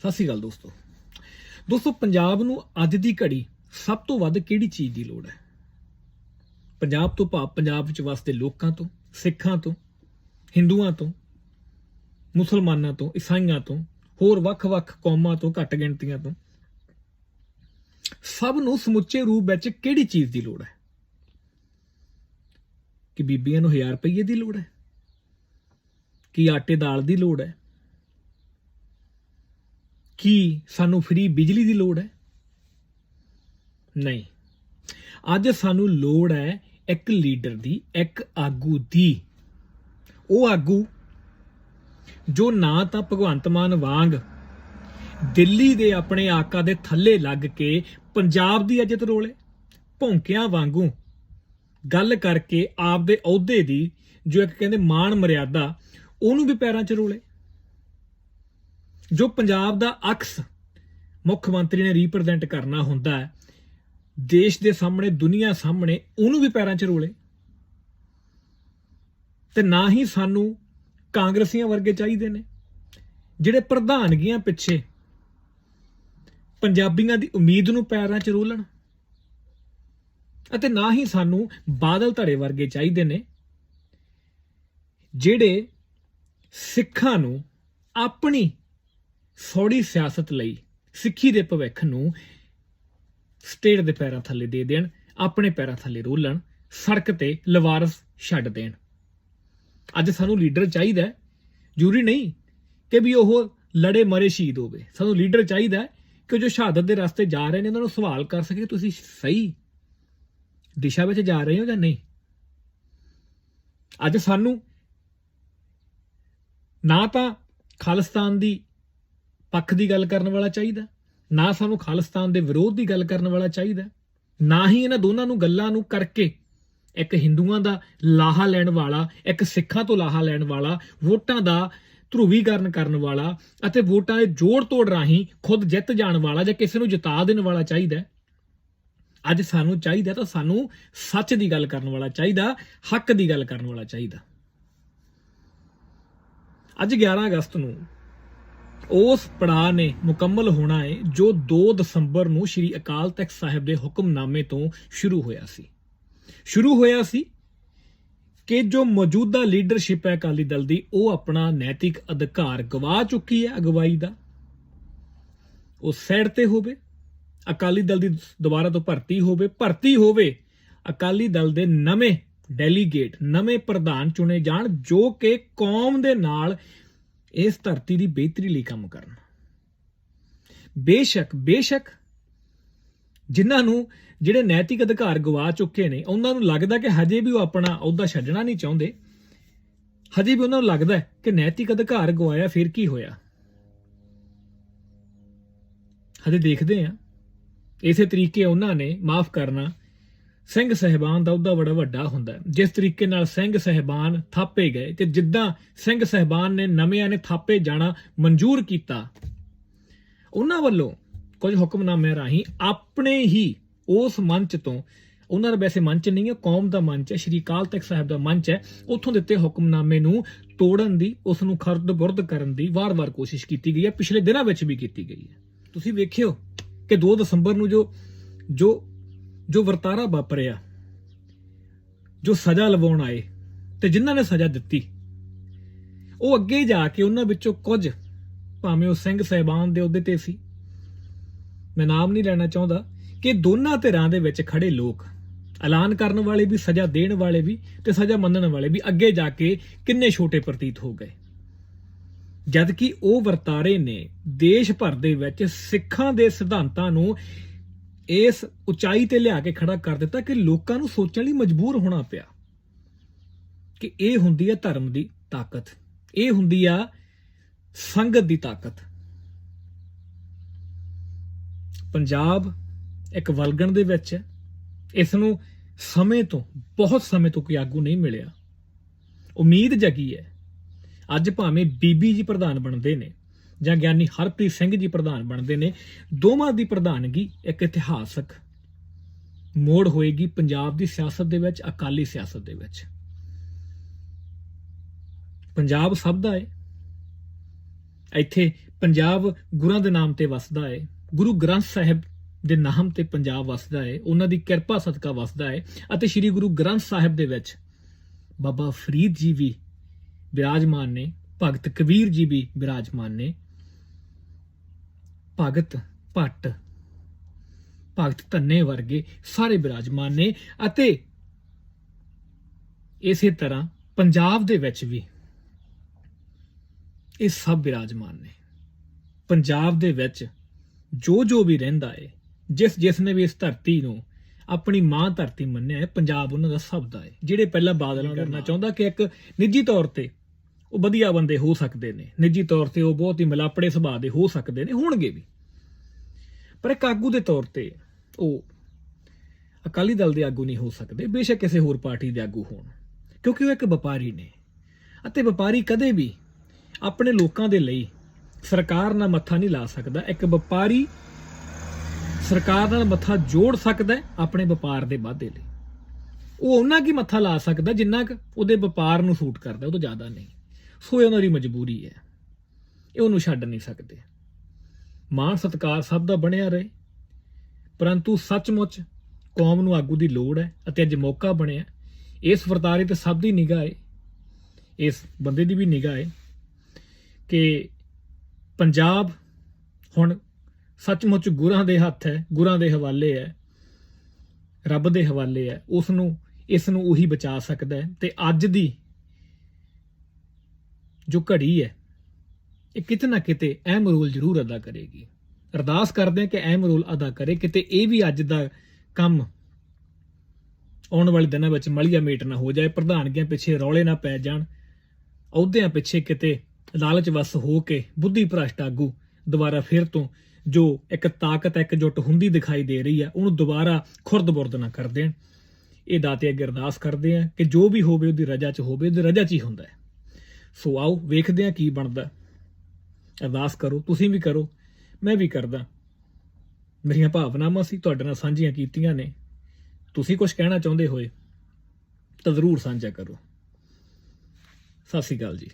ਸਤਿ ਸ਼੍ਰੀ ਅਕਾਲ ਦੋਸਤੋ। ਦੋਸਤੋ, ਪੰਜਾਬ ਨੂੰ ਅੱਜ ਦੀ ਘੜੀ ਸਭ ਤੋਂ ਵੱਧ ਕਿਹੜੀ ਚੀਜ਼ ਦੀ ਲੋੜ ਹੈ? ਪੰਜਾਬ ਤੋਂ ਭਾਵ ਪੰਜਾਬ ਵਿੱਚ ਵਸਦੇ ਲੋਕਾਂ ਤੋਂ, ਸਿੱਖਾਂ ਤੋਂ, ਹਿੰਦੂਆਂ ਤੋਂ, ਮੁਸਲਮਾਨਾਂ ਤੋਂ, ਈਸਾਈਆਂ ਤੋਂ, ਹੋਰ ਵੱਖ-ਵੱਖ ਕੌਮਾਂ ਤੋਂ ਘੱਟ ਗਿਣਤੀਆਂ ਤੋਂ। ਸਭ ਨੂੰ ਸਮੁੱਚੇ ਰੂਪ ਵਿੱਚ ਕਿਹੜੀ ਚੀਜ਼ ਦੀ ਲੋੜ ਹੈ? ਕਿ ਬੀਬੀਆਂ ਨੂੰ 1000 ਰੁਪਏ ਦੀ ਲੋੜ ਹੈ? ਕਿ ਆਟੇ ਦਾਲ ਦੀ ਲੋੜ ਹੈ? ਕੀ ਸਾਨੂੰ ਫ੍ਰੀ ਬਿਜਲੀ ਦੀ ਲੋੜ ਹੈ? ਨਹੀਂ। ਅੱਜ ਸਾਨੂੰ ਲੋੜ ਹੈ ਇੱਕ ਲੀਡਰ ਦੀ, ਇੱਕ ਆਗੂ ਦੀ। ਉਹ ਆਗੂ ਜੋ ਨਾ ਤਾਂ ਭਗਵੰਤ ਮਾਨ ਵਾਂਗ ਦਿੱਲੀ ਦੇ ਆਪਣੇ ਆਕਾ ਦੇ ਥੱਲੇ ਲੱਗ ਕੇ ਪੰਜਾਬ ਦੀ ਇੱਜ਼ਤ ਰੋਲੇ, ਭੌਂਕਿਆਂ ਵਾਂਗੂ ਗੱਲ ਕਰਕੇ ਆਪਦੇ ਅਹੁਦੇ ਦੀ ਜੋ ਇੱਕ ਕਹਿੰਦੇ ਮਾਣ ਮਰਿਆਦਾ, ਉਹਨੂੰ ਵੀ ਪੈਰਾਂ 'ਚ ਰੋਲੇ। ਜੋ ਪੰਜਾਬ ਦਾ ਅਕਸ ਮੁੱਖ ਮੰਤਰੀ ਨੇ ਰਿਪਰੈਜ਼ੈਂਟ ਕਰਨਾ ਹੁੰਦਾ ਹੈ, ਦੇਸ਼ ਦੇ ਸਾਹਮਣੇ, ਦੁਨੀਆ ਸਾਹਮਣੇ, ਉਹਨੂੰ ਵੀ ਪੈਰਾਂ 'ਚ ਰੋਲੇ। ਤੇ ਨਾ ਹੀ ਸਾਨੂੰ ਕਾਂਗਰਸੀਆਂ ਵਰਗੇ ਚਾਹੀਦੇ ਨੇ, ਜਿਹੜੇ ਪ੍ਰਧਾਨਗੀਆਂ ਪਿੱਛੇ ਪੰਜਾਬੀਆਂ ਦੀ ਉਮੀਦ ਨੂੰ ਪੈਰਾਂ 'ਚ ਰੋਲਣ। ਅਤੇ ਨਾ ਹੀ ਸਾਨੂੰ ਬਾਦਲ ਧੜੇ ਵਰਗੇ ਚਾਹੀਦੇ ਨੇ, ਜਿਹੜੇ ਸਿੱਖਾਂ ਨੂੰ ਆਪਣੀ ਸੌੜੀ ਸਿਆਸਤ ਲਈ ਸਿੱਖੀ ਦੇ ਭਵਿੱਖ ਨੂੰ ਸਟੇਟ ਦੇ ਪੈਰਾਂ ਥੱਲੇ ਦੇ ਦੇਣ, ਆਪਣੇ ਪੈਰਾਂ ਥੱਲੇ ਰੋਲਣ, ਸੜਕ ਤੇ ਲਵਾਰਸ ਛੱਡ ਦੇਣ। ਅੱਜ ਸਾਨੂੰ ਲੀਡਰ ਚਾਹੀਦਾ ਹੈ। ਜ਼ਰੂਰੀ ਨਹੀਂ ਕਿ ਵੀ ਉਹ ਲੜੇ ਮਰੇ ਸ਼ਹੀਦ ਹੋਵੇ। ਸਾਨੂੰ ਲੀਡਰ ਚਾਹੀਦਾ ਹੈ ਕਿ ਜੋ ਸ਼ਹਾਦਤ ਦੇ ਰਸਤੇ ਜਾ ਰਹੇ ਨੇ, ਉਹਨਾਂ ਨੂੰ ਸਵਾਲ ਕਰ ਸਕੇ ਤੁਸੀਂ ਸਹੀ ਦਿਸ਼ਾ ਵਿੱਚ ਜਾ ਰਹੇ ਹੋ ਜਾਂ ਨਹੀਂ। ਅੱਜ ਸਾਨੂੰ ਨਾ ਤਾਂ ਖਾਲਿਸਤਾਨ ਦੀ ਪੱਖ ਦੀ ਗੱਲ ਕਰਨ ਵਾਲਾ ਚਾਹੀਦਾ ਨਾ ਸਾਨੂੰ ਖਾਲਿਸਤਾਨ ਦੇ ਵਿਰੋਧ ਦੀ ਗੱਲ ਕਰਨ ਵਾਲਾ ਚਾਹੀਦਾ ਨਾ ਹੀ ਇਹਨਾਂ ਦੋਨਾਂ ਨੂੰ ਗੱਲਾਂ ਨੂੰ ਕਰਕੇ ਇੱਕ ਹਿੰਦੂਆਂ ਦਾ ਲਾਹਾ ਲੈਣ ਵਾਲਾ, ਇੱਕ ਸਿੱਖਾਂ ਤੋਂ ਲਾਹਾ ਲੈਣ ਵਾਲਾ, ਵੋਟਾਂ ਦਾ ਧਰੂਵੀਕਰਨ ਕਰਨ ਵਾਲਾ ਅਤੇ ਵੋਟਾਂ ਦੇ ਜੋੜ ਤੋੜ ਰਾਹੀਂ ਖੁਦ ਜਿੱਤ ਜਾਣ ਵਾਲਾ ਜਾਂ ਕਿਸੇ ਨੂੰ ਜਿਤਾ ਦੇਣ ਵਾਲਾ ਚਾਹੀਦਾ ਅੱਜ ਸਾਨੂੰ ਚਾਹੀਦਾ ਤਾਂ ਸਾਨੂੰ ਸੱਚ ਦੀ ਗੱਲ ਕਰਨ ਵਾਲਾ ਚਾਹੀਦਾ, ਹੱਕ ਦੀ ਗੱਲ ਕਰਨ ਵਾਲਾ ਚਾਹੀਦਾ। ਅੱਜ 11 ਅਗਸਤ ਨੂੰ ਉਸ ਪੜਾਅ ਨੇ ਮੁਕੰਮਲ ਹੋਣਾ ਹੈ ਜੋ 2 ਦਸੰਬਰ ਨੂੰ ਸ੍ਰੀ ਅਕਾਲ ਤਖਤ ਸਾਹਿਬ ਦੇ ਹੁਕਮਨਾਮੇ ਤੋਂ ਸ਼ੁਰੂ ਹੋਇਆ ਸੀ। ਸ਼ੁਰੂ ਹੋਇਆ ਸੀ ਕਿ ਜੋ ਮੌਜੂਦਾ ਲੀਡਰਸ਼ਿਪ ਹੈ ਅਕਾਲੀ ਦਲ ਦੀ, ਉਹ ਆਪਣਾ ਨੈਤਿਕ ਅਧਿਕਾਰ ਗਵਾ ਚੁੱਕੀ ਹੈ ਅਗਵਾਈ ਦਾ। ਉਹ ਸਾਈਡ ਤੇ ਹੋਵੇ, ਅਕਾਲੀ ਦਲ ਦੀ ਦੁਬਾਰਾ ਤੋਂ ਭਰਤੀ ਹੋਵੇ ਭਰਤੀ ਹੋਵੇ, ਅਕਾਲੀ ਦਲ ਦੇ ਨਵੇਂ ਡੈਲੀਗੇਟ, ਨਵੇਂ ਪ੍ਰਧਾਨ ਚੁਣੇ ਜਾਣ, ਜੋ ਕਿ ਕੌਮ ਦੇ ਨਾਲ ਇਸ ਧਰਤੀ ਦੀ ਬਿਹਤਰੀ ਲਈ ਕੰਮ ਕਰਨ। ਬੇਸ਼ੱਕ ਬੇਸ਼ੱਕ ਜਿਨ੍ਹਾਂ ਨੂੰ ਜਿਹੜੇ ਨੈਤਿਕ ਅਧਿਕਾਰ ਗਵਾ ਚੁੱਕੇ ਨੇ, ਉਹਨਾਂ ਨੂੰ ਲੱਗਦਾ ਕਿ ਹਜੇ ਵੀ ਉਹ ਆਪਣਾ ਅਹੁਦਾ ਛੱਡਣਾ ਨਹੀਂ ਚਾਹੁੰਦੇ। ਹਜੇ ਵੀ ਉਹਨਾਂ ਨੂੰ ਲੱਗਦਾ ਕਿ ਨੈਤਿਕ ਅਧਿਕਾਰ ਗਵਾਇਆ ਫਿਰ ਕੀ ਹੋਇਆ? ਹਜੇ ਦੇਖਦੇ ਆ ਇਸੇ ਤਰੀਕੇ ਉਹਨਾਂ ਨੇ ਮਾਫ ਕਰਨਾ ਸਿੰਘ ਸਹਿਬਾਨ ਦਾ ਉਹਦਾ ਬੜਾ ਵੱਡਾ ਹੁੰਦਾ ਜਿਸ ਤਰੀਕੇ ਨਾਲ ਸਿੰਘ ਸਹਿਬਾਨ ਥਾਪੇ ਗਏ ਤੇ ਜਿੱਦਾਂ ਸਿੰਘ ਸਹਿਬਾਨ ਨੇ ਨਵਿਆਂ ਨੇ ਥਾਪੇ ਜਾਣਾ ਮਨਜ਼ੂਰ ਕੀਤਾ, ਉਹਨਾਂ ਵੱਲੋਂ ਕੁਝ ਹੁਕਮਨਾਮੇ ਰਾਹੀਂ ਆਪਣੇ ਹੀ ਉਸ ਮੰਚ ਤੋਂ, ਉਹਨਾਂ ਦਾ ਵੈਸੇ ਮੰਚ ਨਹੀਂ ਹੈ, ਕੌਮ ਦਾ ਮੰਚ ਹੈ, ਸ਼੍ਰੀ ਅਕਾਲ ਤਖਤ ਸਾਹਿਬ ਦਾ ਮੰਚ ਹੈ, ਉੱਥੋਂ ਦਿੱਤੇ ਹੁਕਮਨਾਮੇ ਨੂੰ ਤੋੜਨ ਦੀ, ਉਸ ਨੂੰ ਖਰਦ ਬੁਰਦ ਕਰਨ ਦੀ ਵਾਰ-ਵਾਰ ਕੋਸ਼ਿਸ਼ ਕੀਤੀ ਗਈ ਹੈ, ਪਿਛਲੇ ਦਿਨਾਂ ਵਿੱਚ ਵੀ ਕੀਤੀ ਗਈ ਹੈ। ਤੁਸੀਂ ਵੇਖਿਓ ਕਿ 2 ਦਸੰਬਰ ਨੂੰ ਜੋ ਜੋ ਜੋ ਵਰਤਾਰਾ ਵਾਪਰਿਆ, ਜੋ ਸਜ਼ਾ ਲਵਾਉਣ ਆਏ ਤੇ ਜਿਨ੍ਹਾਂ ਨੇ ਸਜ਼ਾ ਦਿੱਤੀ, ਉਹ ਅੱਗੇ ਜਾ ਕੇ ਉਹਨਾਂ ਵਿੱਚੋਂ ਕੁਝ ਭਾਵੇਂ ਉਹ ਸਿੰਘ ਸਹਿਬਾਨ ਦੇ ਅਹੁਦੇ ਤੇ ਸੀ। ਮੈਂ ਨਾਮ ਨਹੀਂ ਲੈਣਾ ਚਾਹੁੰਦਾ ਕਿ ਦੋਨਾਂ ਧਿਰਾਂ ਦੇ ਵਿੱਚ ਖੜੇ ਲੋਕ ਐਲਾਨ ਕਰਨ ਵਾਲੇ ਵੀ, ਸਜ਼ਾ ਦੇਣ ਵਾਲੇ ਵੀ ਤੇ ਸਜ਼ਾ ਮੰਨਣ ਵਾਲੇ ਵੀ ਅੱਗੇ ਜਾ ਕੇ ਕਿੰਨੇ ਛੋਟੇ ਪ੍ਰਤੀਤ ਹੋ ਗਏ। ਜਦ ਕਿ ਉਹ ਵਰਤਾਰੇ ਨੇ ਦੇਸ਼ ਭਰ ਦੇ ਵਿੱਚ ਸਿੱਖਾਂ ਦੇ ਸਿਧਾਂਤਾਂ ਨੂੰ ਇਸ ਉਚਾਈ ਤੇ ਲਿਆ ਕੇ ਖੜਾ ਕਰ ਦਿੱਤਾ ਕਿ ਲੋਕਾਂ ਨੂੰ ਸੋਚਣ ਲਈ ਮਜਬੂਰ ਹੋਣਾ ਪਿਆ ਕਿ ਇਹ ਹੁੰਦੀ ਹੈ ਧਰਮ ਦੀ ਤਾਕਤ, ਇਹ ਹੁੰਦੀ ਆ ਸੰਗਤ ਦੀ ਤਾਕਤ। ਪੰਜਾਬ ਇੱਕ ਵਲਗਣ ਦੇ ਵਿੱਚ ਹੈ। ਇਸ ਨੂੰ ਸਮੇਂ ਤੋਂ, ਬਹੁਤ ਸਮੇਂ ਤੋਂ ਕੋਈ ਆਗੂ ਨਹੀਂ ਮਿਲਿਆ। ਉਮੀਦ ਜਗੀ ਹੈ। ਅੱਜ ਭਾਵੇਂ ਬੀਬੀ ਜੀ ਪ੍ਰਧਾਨ ਬਣਦੇ ਨੇ ਜਾਂ ਗਿਆਨੀ ਹਰਪ੍ਰੀਤ ਸਿੰਘ ਜੀ ਪ੍ਰਧਾਨ ਬਣਦੇ ਨੇ, ਦੋਵਾਂ ਦੀ ਪ੍ਰਧਾਨਗੀ ਇੱਕ ਇਤਿਹਾਸਕ ਮੋੜ ਹੋਏਗੀ ਪੰਜਾਬ ਦੀ ਸਿਆਸਤ ਦੇ ਵਿੱਚ, ਅਕਾਲੀ ਸਿਆਸਤ ਦੇ ਵਿੱਚ। ਪੰਜਾਬ ਸਭ ਦਾ ਹੈ ਇੱਥੇ ਪੰਜਾਬ ਗੁਰਾਂ ਦੇ ਨਾਮ ਤੇ ਵਸਦਾ ਹੈ ਗੁਰੂ ਗ੍ਰੰਥ ਸਾਹਿਬ ਦੇ ਨਾਮ ਤੇ ਪੰਜਾਬ ਵਸਦਾ ਹੈ ਉਹਨਾਂ ਦੀ ਕਿਰਪਾ ਸਦਕਾ ਵਸਦਾ ਹੈ ਅਤੇ ਸ੍ਰੀ ਗੁਰੂ ਗ੍ਰੰਥ ਸਾਹਿਬ ਦੇ ਵਿੱਚ ਬਾਬਾ ਫਰੀਦ ਜੀ ਵੀ ਵਿਰਾਜਮਾਨ ਨੇ, ਭਗਤ ਕਬੀਰ ਜੀ ਵੀ ਵਿਰਾਜਮਾਨ ਨੇ। ਭਗਤ ਭੱਟ। ਭਗਤ ਧੰਨੇ ਵਰਗੇ ਸਾਰੇ ਵਿਰਾਜਮਾਨ ਨੇ ਅਤੇ ਇਸੇ ਤਰ੍ਹਾਂ ਪੰਜਾਬ ਦੇ ਵਿੱਚ ਵੀ ਇਹ ਸਭ ਵਿਰਾਜਮਾਨ ਨੇ। ਪੰਜਾਬ ਦੇ ਵਿੱਚ ਜੋ ਜੋ ਵੀ ਰਹਿੰਦਾ ਹੈ ਜਿਸ ਜਿਸ ਨੇ ਵੀ ਇਸ ਧਰਤੀ ਨੂੰ ਆਪਣੀ ਮਾਂ ਧਰਤੀ ਮੰਨਿਆ ਹੈ ਪੰਜਾਬ ਉਹਨਾਂ ਦਾ ਸਭ ਦਾ ਹੈ ਜਿਹੜੇ ਪਹਿਲਾਂ ਬਾਦਲਾਂ ਕਰਨਾ ਚਾਹੁੰਦਾ ਕਿ ਇੱਕ ਨਿੱਜੀ ਤੌਰ ਤੇ ਉਹ ਵਧੀਆ ਬੰਦੇ ਹੋ ਸਕਦੇ ਨੇ। ਨਿੱਜੀ ਤੌਰ ਤੇ ਉਹ ਬਹੁਤ ਹੀ ਮਿਲਾਪੜੇ ਸੁਭਾਅ ਦੇ ਹੋ ਸਕਦੇ ਨੇ, ਹੋਣਗੇ ਵੀ। ਪਰ ਇੱਕ ਆਗੂ ਦੇ ਤੌਰ ਤੇ ਉਹ ਅਕਾਲੀ ਦਲ ਦੇ ਆਗੂ ਨਹੀਂ ਹੋ ਸਕਦੇ, ਬੇਸ਼ੱਕ ਕਿਸੇ ਹੋਰ ਪਾਰਟੀ ਦੇ ਆਗੂ ਹੋਣ, ਕਿਉਂਕਿ ਉਹ ਇੱਕ ਵਪਾਰੀ ਨੇ। ਅਤੇ ਵਪਾਰੀ ਕਦੇ ਵੀ ਆਪਣੇ ਲੋਕਾਂ ਦੇ ਲਈ ਸਰਕਾਰ ਨਾਲ ਮੱਥਾ ਨਹੀਂ ਲਾ ਸਕਦਾ। ਇੱਕ ਵਪਾਰੀ ਸਰਕਾਰ ਨਾਲ ਮੱਥਾ ਜੋੜ ਸਕਦਾ ਆਪਣੇ ਵਪਾਰ ਦੇ ਵਾਧੇ ਲਈ। ਉਹ ਉਹਨਾਂ ਕੀ ਮੱਥਾ ਲਾ ਸਕਦਾ ਜਿੰਨਾ ਕੁ ਉਹਦੇ ਵਪਾਰ ਨੂੰ ਸੂਟ ਕਰਦਾ, ਉਹ ਤੋਂ ਜ਼ਿਆਦਾ ਨਹੀਂ। ਸੋ ਇਹ ਉਹਨਾਂ ਦੀ ਮਜਬੂਰੀ ਹੈ। ਇਹ ਉਹਨੂੰ ਛੱਡ ਨਹੀਂ ਸਕਦੇ। ਮਾਣ ਸਤਕਾਰ ਸਭ ਦਾ ਬਣਿਆ ਰਹੇ। ਪਰੰਤੂ ਸੱਚਮੁੱਚ ਕੌਮ ਨੂੰ ਆਗੂ ਦੀ ਲੋੜ ਹੈ ਅਤੇ ਅੱਜ ਮੌਕਾ ਬਣਿਆ। ਇਸ ਵਰਤਾਰੇ ਤੇ ਸਭ ਦੀ ਨਿਗਾਹ ਹੈ। ਇਸ ਬੰਦੇ ਦੀ ਵੀ ਨਿਗਾਹ ਹੈ ਕਿ ਪੰਜਾਬ ਹੁਣ ਸੱਚਮੁੱਚ ਗੁਰਾਂ ਦੇ ਹੱਥ ਹੈ, ਗੁਰਾਂ ਦੇ ਹਵਾਲੇ ਹੈ, ਰੱਬ ਦੇ ਹਵਾਲੇ ਹੈ। ਉਸ ਨੂੰ ਇਸ ਨੂੰ ਉਹੀ ਬਚਾ ਸਕਦਾ ਹੈ ਤੇ ਅੱਜ ਦੀ ਜੋ ਘੜੀ ਹੈ, ਇਹ ਕਿਤੇ ਨਾ ਕਿਤੇ ਅਹਿਮ ਰੋਲ ਜ਼ਰੂਰ ਅਦਾ ਕਰੇਗੀ। ਅਰਦਾਸ ਕਰਦੇ ਹਾਂ ਕਿ ਅਹਿਮ ਰੋਲ ਅਦਾ ਕਰੇ, ਕਿਤੇ ਇਹ ਵੀ ਅੱਜ ਦਾ ਕੰਮ ਆਉਣ ਵਾਲੇ ਦਿਨਾਂ ਵਿੱਚ ਮਲੀਆ ਮੇਟ ਨਾ ਹੋ ਜਾਏ ਪ੍ਰਧਾਨਗੀਆਂ ਪਿੱਛੇ ਰੌਲੇ ਨਾ ਪੈ ਜਾਣ, ਅਹੁਦਿਆਂ ਪਿੱਛੇ ਕਿਤੇ ਲਾਲਚ ਵਸ ਹੋ ਕੇ ਬੁੱਧੀ ਭ੍ਰਸ਼ਟ ਆਗੂ ਦੁਬਾਰਾ ਫਿਰ ਤੋਂ ਜੋ ਇੱਕ ਤਾਕਤ, ਇੱਕ ਜੁੱਟ ਹੁੰਦੀ ਦਿਖਾਈ ਦੇ ਰਹੀ ਹੈ ਉਹਨੂੰ ਦੁਬਾਰਾ ਖੁਰਦ-ਬੁਰਦ ਨਾ ਕਰ ਦੇਣ। ਇਹ ਦਾਤੇ ਅੱਗੇ ਅਰਦਾਸ ਕਰਦੇ ਆ ਕਿ ਜੋ ਵੀ ਹੋਵੇ, ਉਹਦੀ ਰਜਾ 'ਚ ਹੋਵੇ, ਉਹਦੀ ਰਜਾ 'ਚ ਹੀ ਹੁੰਦਾ ਹੈ। ਸੋ ਆਓ ਵੇਖਦੇ ਆ ਕੀ ਬਣਦਾ। ਅਰਦਾਸ ਕਰੋ, ਤੁਸੀਂ ਵੀ ਕਰੋ, ਮੈਂ ਵੀ ਕਰਦਾ। ਮੇਰੀਆਂ ਭਾਵਨਾਵਾਂ ਸੀ ਤੁਹਾਡੇ ਨਾਲ ਸਾਂਝੀਆਂ ਕੀਤੀਆਂ ਨੇ। ਤੁਸੀਂ ਕੁਝ ਕਹਿਣਾ ਚਾਹੁੰਦੇ ਹੋਏ ਤਾਂ ਜ਼ਰੂਰ ਸਾਂਝਾ ਕਰੋ। ਸਤਿ ਸ਼੍ਰੀ ਅਕਾਲ ਜੀ।